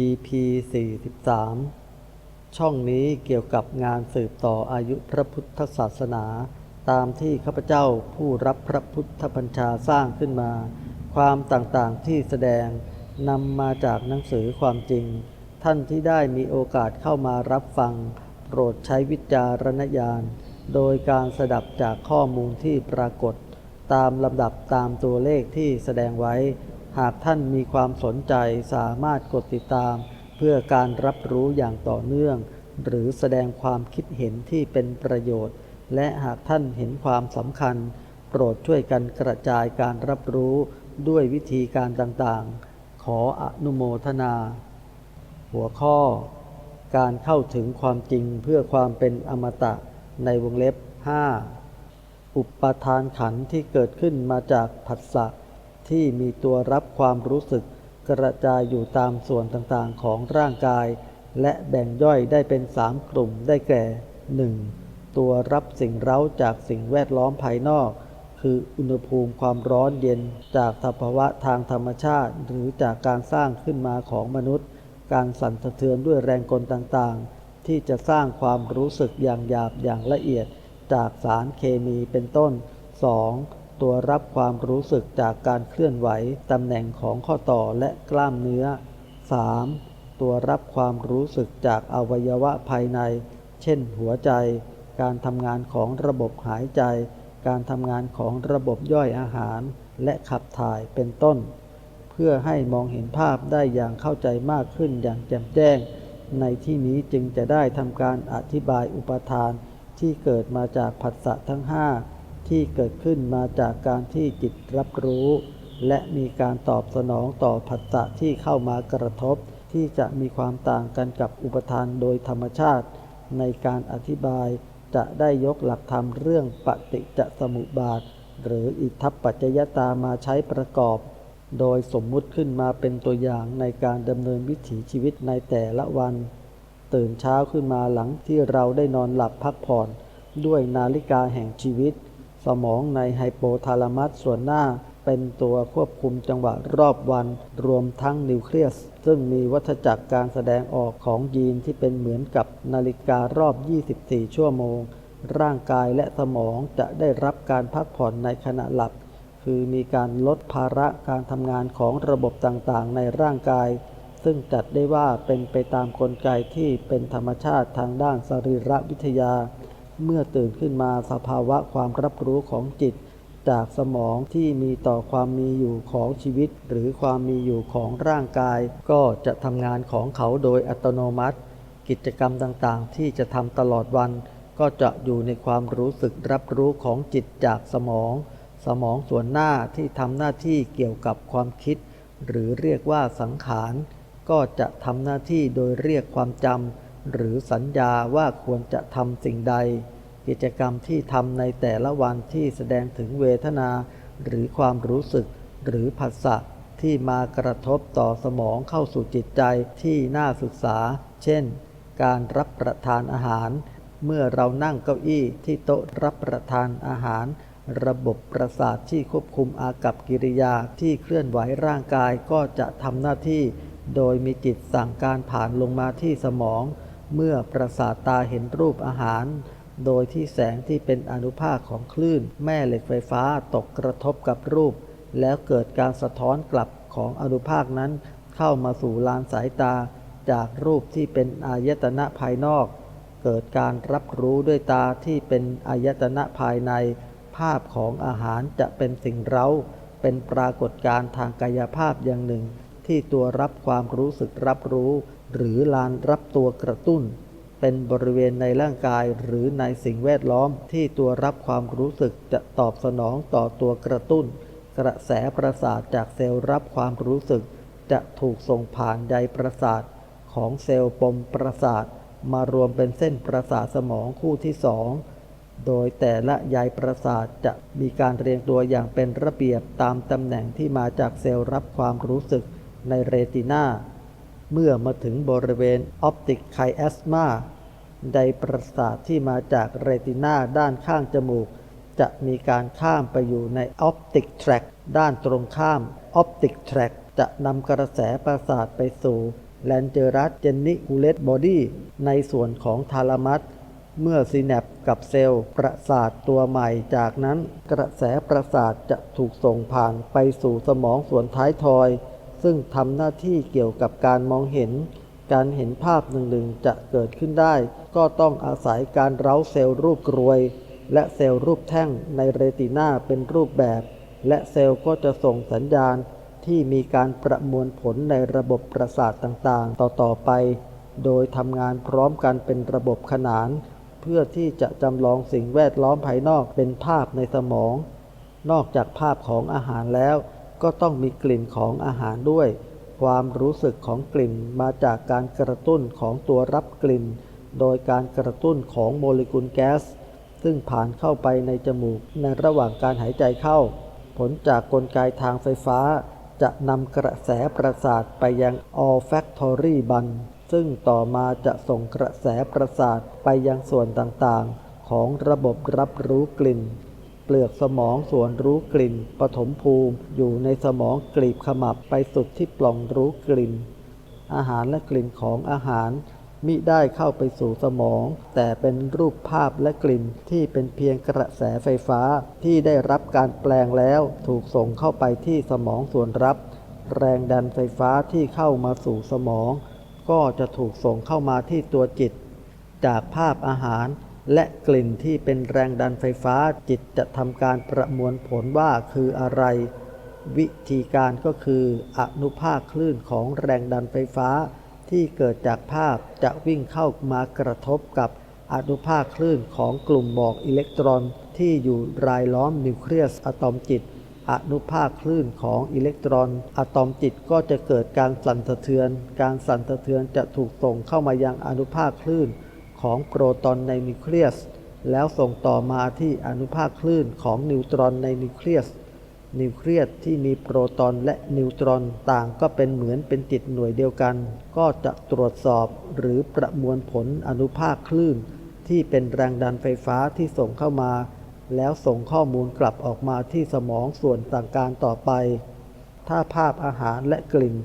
EP 43 ช่องนี้เกี่ยวกับงานสืบต่ออายุพระพุทธศาสนา ตามที่ข้าพเจ้าผู้รับพระพุทธบัญชาสร้างขึ้นมา ความต่างๆที่แสดงนำมาจากหนังสือความจริง ท่านที่ได้มีโอกาสเข้ามารับฟัง โปรดใช้วิจารณญาณ โดยการสดับจากข้อมูลที่ปรากฏ ตามลำดับตามตัวเลขที่แสดงไว้ หากท่านมีความสนใจสามารถกดติดตาม เพื่อการรับรู้อย่างต่อเนื่อง หรือแสดงความคิดเห็นที่เป็นประโยชน์ และหากท่านเห็นความสำคัญ โปรดช่วยกันกระจายการรับรู้ด้วยวิธีการต่างๆ ขออนุโมทนา หัวข้อ การเข้าถึงความจริงเพื่อความเป็นอมตะในวงเล็บ 5 อุปทานขันธ์ที่เกิดขึ้นมาจากผัสสะ ที่มีตัวรับความรู้สึกกระจายอยู่ตามส่วนต่างๆของร่างกาย และแบ่งย่อยได้เป็นสามกลุ่มได้แก่ 1. ตัวรับสิ่งเร้าจากสิ่งแวดล้อมภายนอก คืออุณหภูมิความร้อนเย็นจากสภาวะทางธรรมชาติ หรือจากการสร้างขึ้นมาของมนุษย์ การสั่นสะเทือนด้วยแรงกลต่างๆ ที่จะสร้างความรู้สึกอย่างหยาบอย่างละเอียด จากสารเคมีเป็นต้น 2. ตัวรับความรู้สึกจากการเคลื่อนไหวตำแหน่งของข้อต่อและกล้ามเนื้อ 3. ตัวรับความรู้สึกจากอวัยวะภายใน เช่น หัวใจ การทำงานของระบบหายใจ การทำงานของระบบย่อยอาหาร และขับถ่ายเป็นต้น เพื่อให้มองเห็นภาพได้อย่างเข้าใจมากขึ้นอย่างแจ่มแจ้ง ในที่นี้จึงจะได้ทำการอธิบายอุปทานที่เกิดมาจากผัสสะทั้งห้า ที่เกิดขึ้นมาจากการที่จิตรับรู้ และมีการตอบสนองต่อผัสสะที่เข้ามากระทบ ที่จะมีความต่างกันกับอุปทานโดยธรรมชาติ ในการอธิบายจะได้ยกหลักธรรมเรื่องปฏิจจสมุปบาท หรืออิทัปปัจจยตามาใช้ประกอบ โดยสมมุติขึ้นมาเป็นตัวอย่างในการดำเนินวิถีชีวิตในแต่ละวัน ตื่นเช้าขึ้นมาหลังที่เราได้นอนหลับพักผ่อน ด้วยนาฬิกาแห่งชีวิต สมองในไฮโปทาลามัสส่วนหน้าเป็นตัวควบคุมจังหวะรอบวัน รวมทั้งนิวเคลียส ซึ่งมีวัฏจักรการแสดงออกของยีนที่เป็นเหมือนกับนาฬิการอบ 24 ชั่วโมง ร่างกายและสมองจะได้รับการพักผ่อนในขณะหลับ คือมีการลดภาระการทำงานของระบบต่างๆ ในร่างกาย ซึ่งจัดได้ว่าเป็นไปตามกลไกที่เป็นธรรมชาติทางด้านสรีรวิทยา เมื่อตื่นขึ้นมาสภาวะความรับรู้ของจิต จากสมองที่มีต่อความมีอยู่ของชีวิต หรือความมีอยู่ของร่างกาย ก็จะทำงานของเขาโดยอัตโนมัติ กิจกรรมต่างๆ ที่จะทำตลอดวัน ก็จะอยู่ในความรู้สึกรับรู้ของจิตจากสมอง สมองส่วนหน้าที่ทำหน้าที่เกี่ยวกับความคิด หรือเรียกว่าสังขาร ก็จะทำหน้าที่โดยเรียกความจำ หรือสัญญาว่าควรจะทำสิ่งใด กิจกรรมที่ทำในแต่ละวันที่แสดงถึงเวทนา หรือความรู้สึก หรือผัสสะที่มากระทบต่อสมองเข้าสู่จิตใจที่น่าศึกษา เช่น การรับประทานอาหาร เมื่อเรานั่งเก้าอี้ที่โต๊ะรับประทานอาหาร ระบบประสาทที่ควบคุมอากับกิริยาที่เคลื่อนไหวร่างกายก็จะทำหน้าที่ โดยมีจิตสั่งการผ่านลงมาที่สมอง เมื่อประสาทตาเห็นรูปอาหาร โดยที่แสงที่เป็นอนุภาคของคลื่น แม่เหล็กไฟฟ้าตกกระทบกับรูป แล้วเกิดการสะท้อนกลับของอนุภาคนั้น เข้ามาสู่ลานสายตา จากรูปที่เป็นอายตนะภายนอก เกิดการรับรู้ด้วยตาที่เป็นอายตนะภายใน ภาพของอาหารจะเป็นสิ่งเร้า เป็นปรากฏการณ์ทางกายภาพอย่างหนึ่ง ที่ตัวรับความรู้สึกรับรู้ หรือลานรับตัวกระตุ้น เป็นบริเวณในร่างกายหรือในสิ่งแวดล้อมที่ตัวรับความรู้สึกจะตอบสนองต่อตัวกระตุ้น กระแสประสาทจากเซลล์รับความรู้สึก จะถูกส่งผ่านใยประสาท ของเซลล์ปมประสาท มารวมเป็นเส้นประสาทสมองคู่ที่สองโดยแต่ละใยประสาทจะมีการเรียงตัวอย่างเป็นระเบียบตามตำแหน่งที่มาจากเซลล์รับความรู้สึกในเรตินา เมื่อมาถึงบริเวณออปติกไคแอสมาใดประสาทที่มาจากเรตินาด้านข้างจมูก จะมีการข้ามไปอยู่ในออปติกแทร็กด้านตรงข้ามออปติกแทร็กจะนำกระแสประสาทไปสู่แลนเจอรัสเจนนิคูเลตบอดี้ในส่วนของทาลามัสเมื่อซีแนปกับเซลล์ประสาทตัวใหม่จากนั้น กระแสประสาทจะถูกส่งผ่านไปสู่สมองส่วนท้ายทอย ซึ่งทำหน้าที่เกี่ยวกับการมองเห็น การเห็นภาพหนึ่งๆจะเกิดขึ้นได้ ก็ต้องอาศัยการเร้าเซลล์รูปกรวย และเซลล์รูปแท่งในเรตินาเป็นรูปแบบ และเซลล์ก็จะส่งสัญญาณที่มีการประมวลผลในระบบประสาทต่างๆ ต่อๆไป โดยทำงานพร้อมกันเป็นระบบขนาน เพื่อที่จะจำลองสิ่งแวดล้อมภายนอกเป็นภาพในสมอง นอกจากภาพของอาหารแล้ว ก็ต้องมีกลิ่นของอาหารด้วย ความรู้สึกของกลิ่นมาจากการกระตุ้นของตัวรับกลิ่น โดยการกระตุ้นของโมเลกุลแก๊ส ซึ่งผ่านเข้าไปในจมูกในระหว่างการหายใจเข้า ผลจากกลไกทางไฟฟ้า จะนำกระแสประสาทไปยัง olfactory bun ซึ่งต่อมาจะส่งกระแสประสาทไปยังส่วนต่างๆ ของระบบรับรู้กลิ่น เปลือกสมองส่วนรู้กลิ่น ปฐมภูมิ อยู่ในสมองกลีบขมับไปสุดที่ปล่องรู้กลิ่น อาหารและกลิ่นของอาหาร มิได้เข้าไปสู่สมอง แต่เป็นรูปภาพและกลิ่นที่เป็นเพียงกระแสไฟฟ้าที่ได้รับการแปลงแล้ว ถูกส่งเข้าไปที่สมองส่วนรับ แรงดันไฟฟ้าที่เข้ามาสู่สมอง ก็จะถูกส่งเข้ามาที่ตัวจิต จากภาพอาหาร และกลิ่นที่เป็นแรงดันไฟฟ้าจิตจะทำการประมวลผลว่าคืออะไร วิธีการก็คืออนุภาคคลื่นของแรงดันไฟฟ้า ที่เกิดจากภาพจะวิ่งเข้ามากระทบกับอนุภาคคลื่นของกลุ่มบอกอิเล็กตรอนที่อยู่รายล้อมนิวเคลียสอะตอมจิต อนุภาคคลื่นของอิเล็กตรอนอะตอมจิตก็จะเกิดการสั่นสะเทือน การสั่นสะเทือนจะถูกส่งเข้ามายังอนุภาคคลื่น ของโปรตอนในนิวเคลียส แล้วส่งต่อมาที่อนุภาคคลื่นของนิวตรอนในนิวเคลียส นิวเคลียสที่มีโปรตอนและนิวตรอนต่างก็เป็นเหมือนเป็นจิตหน่วยเดียวกัน ก็จะตรวจสอบหรือประมวลผลอนุภาคคลื่น ที่เป็นแรงดันไฟฟ้าที่ส่งเข้ามา แล้วส่งข้อมูลกลับออกมาที่สมองส่วนต่างการต่อไป ถ้าภาพอาหารและกลิ่น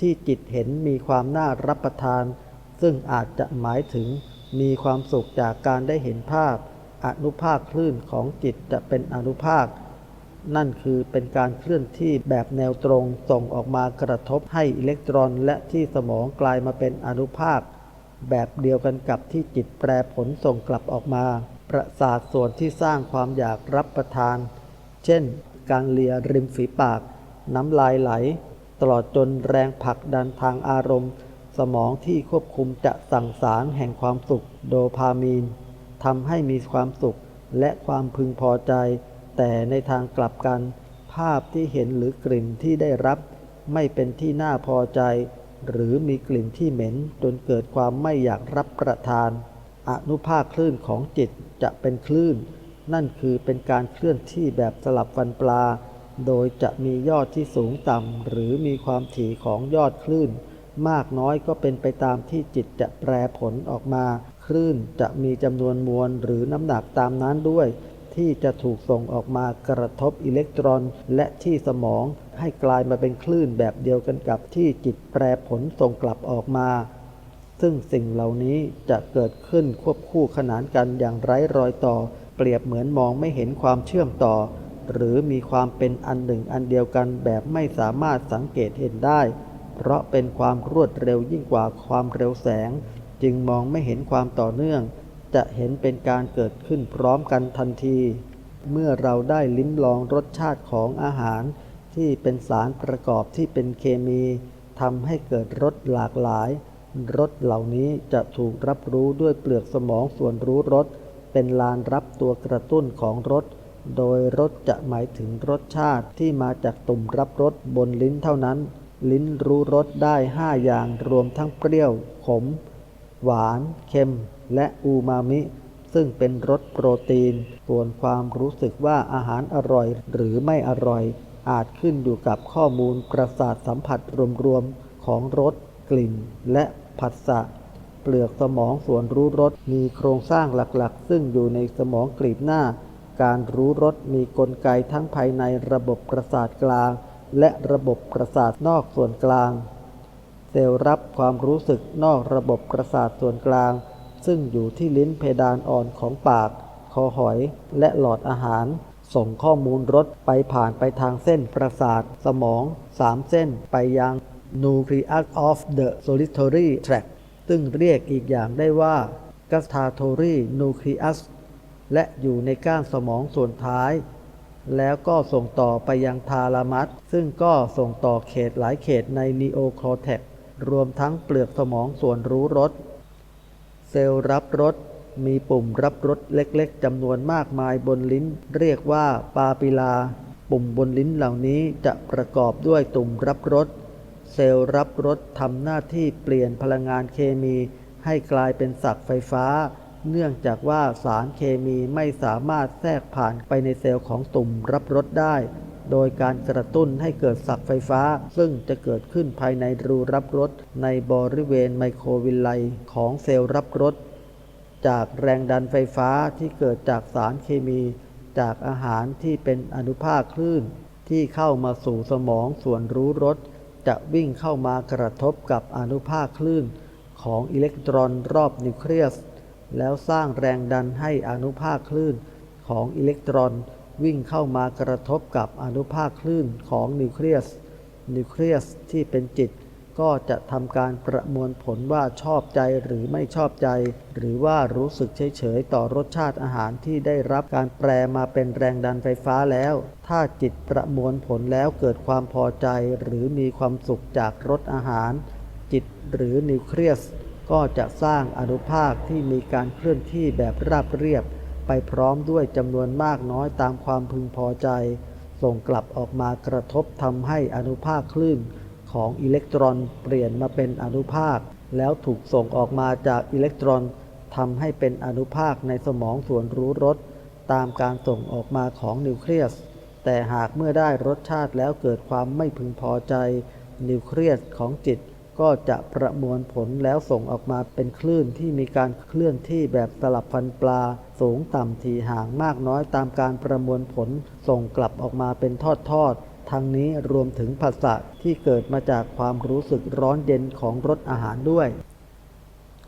ที่จิตเห็นมีความน่ารับประทาน ซึ่งอาจจะหมายถึง มีความสุขจากการได้เห็นภาพ อนุภาคคลื่นของจิตจะเป็นอนุภาค นั่นคือเป็นการเคลื่อนที่แบบแนวตรงส่งออกมากระทบให้อิเล็กตรอนและที่สมองกลายมาเป็นอนุภาค แบบเดียวกันกับที่จิตแปรผลส่งกลับออกมา ประสาทส่วนที่สร้างความอยากรับประทาน เช่น การเลียริมฝีปาก น้ำลายไหล ตลอดจนแรงผลักดันทางอารมณ์ สมองที่ควบคุมจะสั่งสารแห่งความสุขโดพามีนทำให้มีความสุขและความพึงพอใจ แต่ในทางกลับกัน ภาพที่เห็นหรือกลิ่นที่ได้รับ ไม่เป็นที่น่าพอใจ หรือมีกลิ่นที่เหม็นจนเกิดความไม่อยากรับประทาน อนุภาคคลื่นของจิตจะเป็นคลื่น นั่นคือเป็นการเคลื่อนที่แบบสลับฟันปลา โดยจะมียอดที่สูงต่ำหรือมีความถี่ของยอดคลื่น มากน้อยก็เป็นไปตามที่จิตจะแปรผลออกมา คลื่นจะมีจำนวนมวลหรือน้ำหนักตามนั้นด้วย ที่จะถูกส่งออกมากระทบอิเล็กตรอน และที่สมองให้กลายมาเป็นคลื่นแบบเดียวกันกับที่จิตแปรผลส่งกลับออกมา ซึ่งสิ่งเหล่านี้จะเกิดขึ้นควบคู่ขนานกันอย่างไร้รอยต่อ เปรียบเหมือนมองไม่เห็นความเชื่อมต่อ หรือมีความเป็นอันหนึ่งอันเดียวกันแบบไม่สามารถสังเกตเห็นได้ เพราะเป็นความรวดเร็วยิ่งกว่าความเร็วแสง จึงมองไม่เห็นความต่อเนื่อง จะเห็นเป็นการเกิดขึ้นพร้อมกันทันที เมื่อเราได้ลิ้มลองรสชาติของอาหาร ที่เป็นสารประกอบที่เป็นเคมีทำให้เกิดรสหลากหลายรสเหล่านี้จะถูกรับรู้ด้วยเปลือกสมองส่วนรู้รสเป็นลานรับตัวกระตุ้นของรสโดยรสจะหมายถึงรสชาติที่มาจากตุ่มรับรสบนลิ้นเท่านั้น ลิ้นรู้รสได้5อย่างรวมทั้งเปรี้ยว ขม หวาน เค็ม และอูมามิ ซึ่งเป็นรสโปรตีน ส่วนความรู้สึกว่าอาหารอร่อยหรือไม่อร่อย อาจขึ้นอยู่กับข้อมูลประสาทสัมผัสรวมๆของรส กลิ่น และผัสสะเปลือกสมองส่วนรู้รสมีโครงสร้างหลักๆ ซึ่งอยู่ในสมองกลีบหน้า การรู้รสมีกลไกทั้งภายในระบบประสาทกลาง และระบบประสาทนอกส่วนกลาง เซลล์รับความรู้สึกนอกระบบประสาทส่วนกลาง ซึ่งอยู่ที่ลิ้นเพดานอ่อนของปาก คอหอย และหลอดอาหาร ส่งข้อมูลรถไปผ่านไปทางเส้นประสาทสมอง 3 เส้นไปยัง nucleus of the solitary tract ซึ่งเรียกอีกอย่างได้ว่า gustatory nucleus และอยู่ในก้านสมองส่วนท้าย แล้วก็ส่งต่อไปยังทาลามัสซึ่งก็ส่งต่อเขตหลายเขตในนีโอคอร์เทกรวมทั้งเปลือกสมองส่วนรู้รสเซลล์รับรสมีปุ่มรับรสเล็กๆจำนวนมากมายบนลิ้น เรียกว่าปาปิลา ปุ่มบนลิ้นเหล่านี้จะประกอบด้วยตุ่มรับรสเซลล์รับรสทำหน้าที่เปลี่ยนพลังงานเคมีให้กลายเป็นสักไฟฟ้า เนื่องจากว่าสารเคมีไม่สามารถแทรกผ่านไปในเซลล์ของตุ่มรับรสได้ โดยการกระตุ้นให้เกิดสักไฟฟ้า ซึ่งจะเกิดขึ้นภายในรูรับรสในบริเวณไมโครวิลไลของเซลล์รับรสจากแรงดันไฟฟ้าที่เกิดจากสารเคมี จากอาหารที่เป็นอนุภาคคลื่น ที่เข้ามาสู่สมองส่วนรู้รสจะวิ่งเข้ามากระทบกับอนุภาคคลื่น ของอิเล็กตรอนรอบนิวเคลียส แล้วสร้างแรงดันให้อนุภาคคลื่นของอิเล็กตรอนวิ่งเข้ามากระทบกับอนุภาคคลื่นของนิวเคลียส นิวเคลียสที่เป็นจิต ก็จะทำการประมวลผลว่าชอบใจหรือไม่ชอบใจ หรือว่ารู้สึกเฉยๆต่อรสชาติอาหารที่ได้รับการแปลมาเป็นแรงดันไฟฟ้าแล้ว ถ้าจิตประมวลผลแล้วเกิดความพอใจหรือมีความสุขจากรสอาหาร จิตหรือนิวเคลียส ก็จะสร้างอนุภาคที่มีการเคลื่อนที่แบบราบเรียบ ไปพร้อมด้วยจำนวนมากน้อยตามความพึงพอใจ ส่งกลับออกมากระทบทำให้อนุภาคคลื่นของอิเล็กตรอนเปลี่ยนมาเป็นอนุภาค แล้วถูกส่งออกมาจากอิเล็กตรอนทำให้เป็นอนุภาคในสมองส่วนรู้รสตามการส่งออกมาของนิวเคลียส แต่หากเมื่อได้รสชาติแล้วเกิดความไม่พึงพอใจ นิวเคลียสของจิต ก็จะประมวลผลแล้วส่งออกมาเป็นคลื่นที่มีการเคลื่อนที่แบบสลับฟันปลา สูงต่ำทีห่างมากน้อยตามการประมวลผล ส่งกลับออกมาเป็นทอดๆทั้งนี้รวมถึงภาษะที่เกิดมาจากความรู้สึกร้อนเย็นของรสอาหารด้วย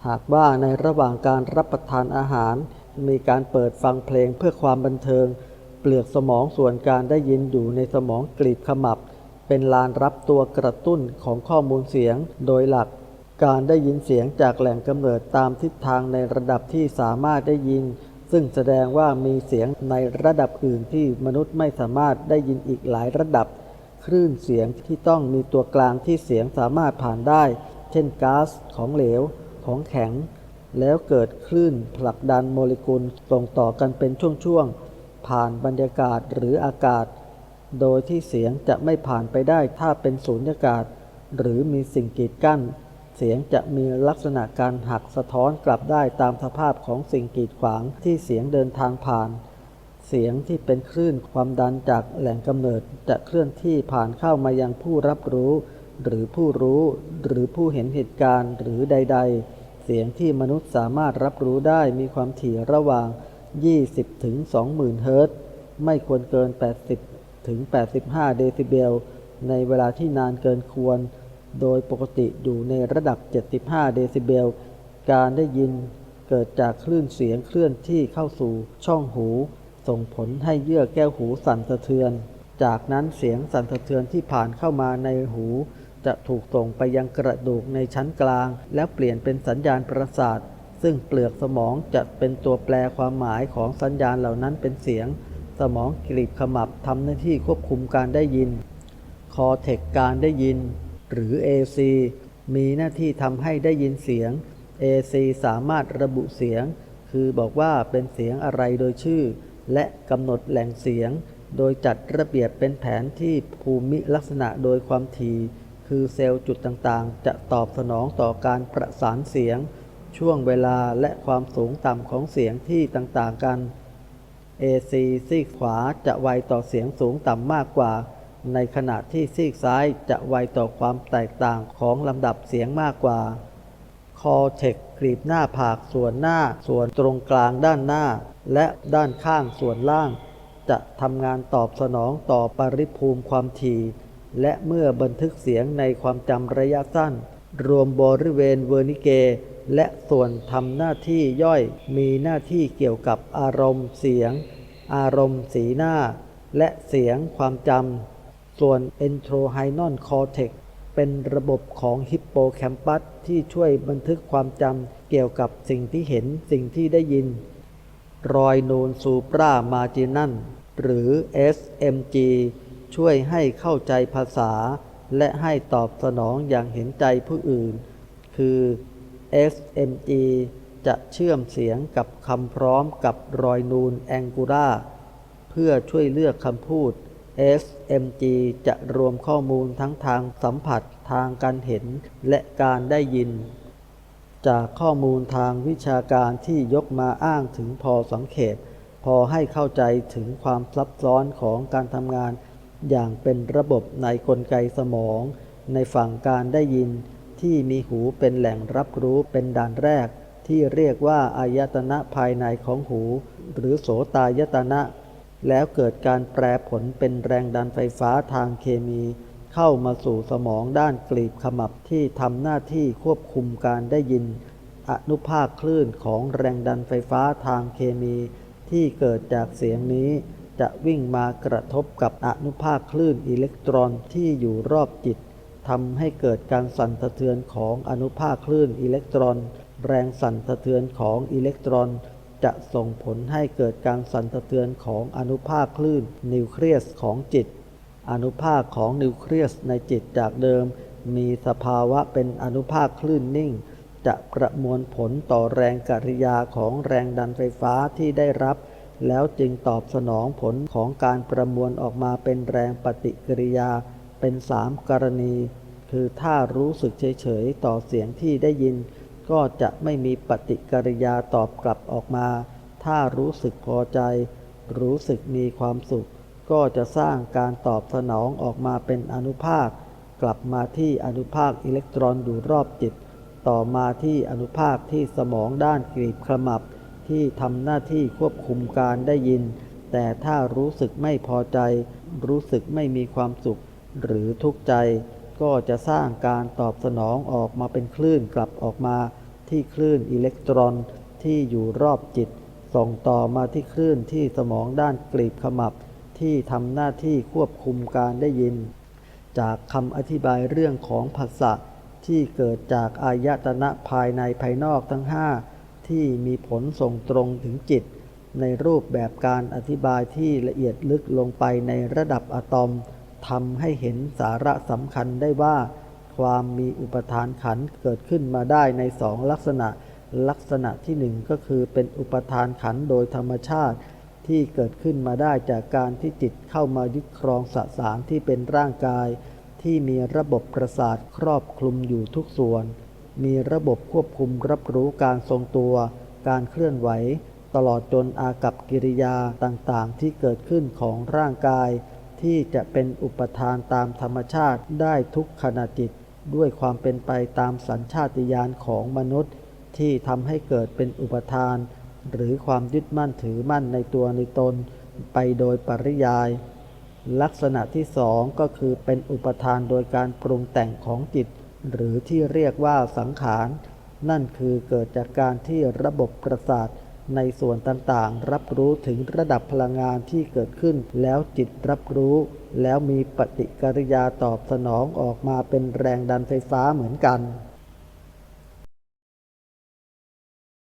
หากว่าในระหว่างการรับประทานอาหาร มีการเปิดฟังเพลงเพื่อความบันเทิง เปลือกสมองส่วนการได้ยินอยู่ในสมองกลีบขมับ เป็นลานรับตัวกระตุ้นของข้อมูลเสียง โดยหลัก การได้ยินเสียงจากแหล่งกำเนิดตามทิศทางในระดับที่สามารถได้ยิน ซึ่งแสดงว่ามีเสียงในระดับอื่นที่มนุษย์ไม่สามารถได้ยินอีกหลายระดับ คลื่นเสียงที่ต้องมีตัวกลางที่เสียงสามารถผ่านได้ เช่นก๊าซของเหลว ของแข็ง แล้วเกิดคลื่นผลักดันโมเลกุลส่งต่อกันเป็นช่วงๆผ่านบรรยากาศหรืออากาศ โดยที่เสียงจะไม่ผ่านไปได้ถ้าเป็นสูญญากาศ หรือมีสิ่งกีดกั้น เสียงจะมีลักษณะการหักสะท้อนกลับได้ตามสภาพของสิ่งกีดขวางที่เสียงเดินทางผ่าน เสียงที่เป็นคลื่นความดันจากแหล่งกำเนิดจะเคลื่อนที่ผ่านเข้ามายังผู้รับรู้ หรือผู้รู้ หรือผู้เห็นเหตุการณ์หรือใด ๆ เสียงที่มนุษย์สามารถรับรู้ได้มีความถี่ระหว่าง 20ถึง20,000 เฮิรตซ์ไม่ควรเกิน 80 ถึง 85 เดซิเบล ในเวลาที่นานเกินควร โดยปกติอยู่ในระดับ 75 เดซิเบล การได้ยินเกิดจากคลื่นเสียงเคลื่อนที่เข้าสู่ช่องหู ส่งผลให้เยื่อแก้วหูสั่นสะเทือน จากนั้นเสียงสั่นสะเทือนที่ผ่านเข้ามาในหู จะถูกส่งไปยังกระดูกในชั้นกลาง แล้วเปลี่ยนเป็นสัญญาณประสาท ซึ่งเปลือกสมองจะเป็นตัวแปลความหมายของสัญญาณเหล่านั้นเป็นเสียง สมองกลีบขมับทำหน้าที่ควบคุมการได้ยิน คอเทกการได้ยิน หรือ AC มีหน้าที่ทำให้ได้ยินเสียง AC สามารถระบุเสียง คือบอกว่าเป็นเสียงอะไรโดยชื่อ และกำหนดแหล่งเสียง โดยจัดระเบียบเป็นแผนที่ภูมิลักษณะโดยความถี่คือเซลล์จุดต่างๆ จะตอบสนองต่อการประสานเสียง ช่วงเวลาและความสูงต่ำของเสียงที่ต่างๆกัน AC ซีกขวาจะไวต่อเสียงสูงต่ำมากกว่า ในขณะที่ซีกซ้ายจะไวต่อความแตกต่างของลำดับเสียงมากกว่าคอเทกกรีบหน้าผากส่วนหน้า ส่วนตรงกลางด้านหน้า และด้านข้างส่วนล่าง จะทำงานตอบสนองต่อปริภูมิความถี่ และเมื่อบันทึกเสียงในความจำระยะสั้น รวมบริเวณเวอร์นิเก และส่วนทำหน้าที่ย่อยมีหน้าที่เกี่ยวกับอารมณ์เสียง อารมณ์สีหน้า และเสียงความจำ ส่วน entorhinal cortex เป็นระบบของฮิปโปแคมปัสที่ช่วยบันทึกความจำเกี่ยวกับสิ่งที่เห็นสิ่งที่ได้ยิน รอยนูนซูปรามาจินันหรือ SMG ช่วยให้เข้าใจภาษา และให้ตอบสนองอย่างเห็นใจผู้อื่น คือ SMG จะเชื่อมเสียงกับคำพร้อมกับรอยนูนแองกูราเพื่อช่วยเลือกคำพูด SMG จะรวมข้อมูลทั้งทางสัมผัสทางการเห็นและการได้ยิน จากข้อมูลทางวิชาการที่ยกมาอ้างถึงพอสังเขปพอให้เข้าใจถึงความซับซ้อนของการทำงาน อย่างเป็นระบบในกลไกสมอง ในฝั่งการได้ยิน ที่มีหูเป็นแหล่งรับรู้เป็นด่านแรก ที่เรียกว่าอายตนะภายในของหู หรือโสตายตนะ แล้วเกิดการแปรผลเป็นแรงดันไฟฟ้าทางเคมี เข้ามาสู่สมองด้านกลีบขมับที่ทำหน้าที่ควบคุมการได้ยิน อนุภาคคลื่นของแรงดันไฟฟ้าทางเคมี ที่เกิดจากเสียงนี้จะวิ่งมากระทบกับอนุภาคคลื่นอิเล็กตรอนที่อยู่รอบจิต ทำให้เกิดการสั่นสะเทือนของอนุภาคคลื่นอิเล็กตรอน แรงสั่นสะเทือนของอิเล็กตรอน จะส่งผลให้เกิดการสั่นสะเทือนของอนุภาคคลื่นนิวเคลียสของจิต อนุภาคของนิวเคลียสในจิตจากเดิม มีสภาวะเป็นอนุภาคคลื่นนิ่ง จะประมวลผลต่อแรงกริยาของแรงดันไฟฟ้าที่ได้รับแล้วจึงตอบสนองผลของการประมวลออกมาเป็นแรงปฏิกิริยา เป็นสามกรณี คือถ้ารู้สึกเฉยๆต่อเสียงที่ได้ยิน ก็จะไม่มีปฏิกิริยาตอบกลับออกมา ถ้ารู้สึกพอใจ รู้สึกมีความสุข ก็จะสร้างการตอบสนองออกมาเป็นอนุภาค กลับมาที่อนุภาคอิเล็กตรอนอยู่รอบจิต ต่อมาที่อนุภาคที่สมองด้านกรีบขมับ ที่ทำหน้าที่ควบคุมการได้ยิน แต่ถ้ารู้สึกไม่พอใจ รู้สึกไม่มีความสุข หรือทุกข์ใจก็จะสร้างการตอบสนองออกมาเป็นคลื่นกลับออกมาที่คลื่นอิเล็กตรอนที่อยู่รอบจิต ส่งต่อมาที่คลื่นที่สมองด้านกรีบขมับ ที่ทำหน้าที่ควบคุมการได้ยิน จากคำอธิบายเรื่องของภาษะที่เกิดจากอายตนะภายในภายนอกทั้งห้าที่มีผลส่งตรงถึงจิต ในรูปแบบการอธิบายที่ละเอียดลึกลงไปในระดับอะตอม ทำให้เห็นสาระสำคัญได้ว่า ความมีอุปทานขันเกิดขึ้นมาได้ในสองลักษณะ ลักษณะที่หนึ่งก็คือเป็นอุปทานขันโดยธรรมชาติ ที่เกิดขึ้นมาได้จากการที่จิตเข้ามายึดครองสสารที่เป็นร่างกาย ที่มีระบบประสาทครอบคลุมอยู่ทุกส่วน มีระบบควบคุมรับรู้การทรงตัว การเคลื่อนไหว ตลอดจนอากับกิริยาต่างๆ ที่เกิดขึ้นของร่างกาย ที่จะเป็นอุปทานตามธรรมชาติได้ทุกขณะจิต ด้วยความเป็นไปตามสัญชาติญาณของมนุษย์ ที่ทำให้เกิดเป็นอุปทาน หรือความยึดมั่นถือมั่นในตัวในตน ไปโดยปริยาย ลักษณะที่สองก็คือเป็นอุปทานโดยการปรุงแต่งของจิต หรือที่เรียกว่าสังขาร นั่นคือเกิดจากการที่ระบบประสาท ในส่วนต่างๆ รับรู้ถึงระดับพลังงานที่เกิดขึ้น แล้วจิตรับรู้ แล้วมีปฏิกิริยาตอบสนองออกมาเป็นแรงดันไฟฟ้าเหมือนกัน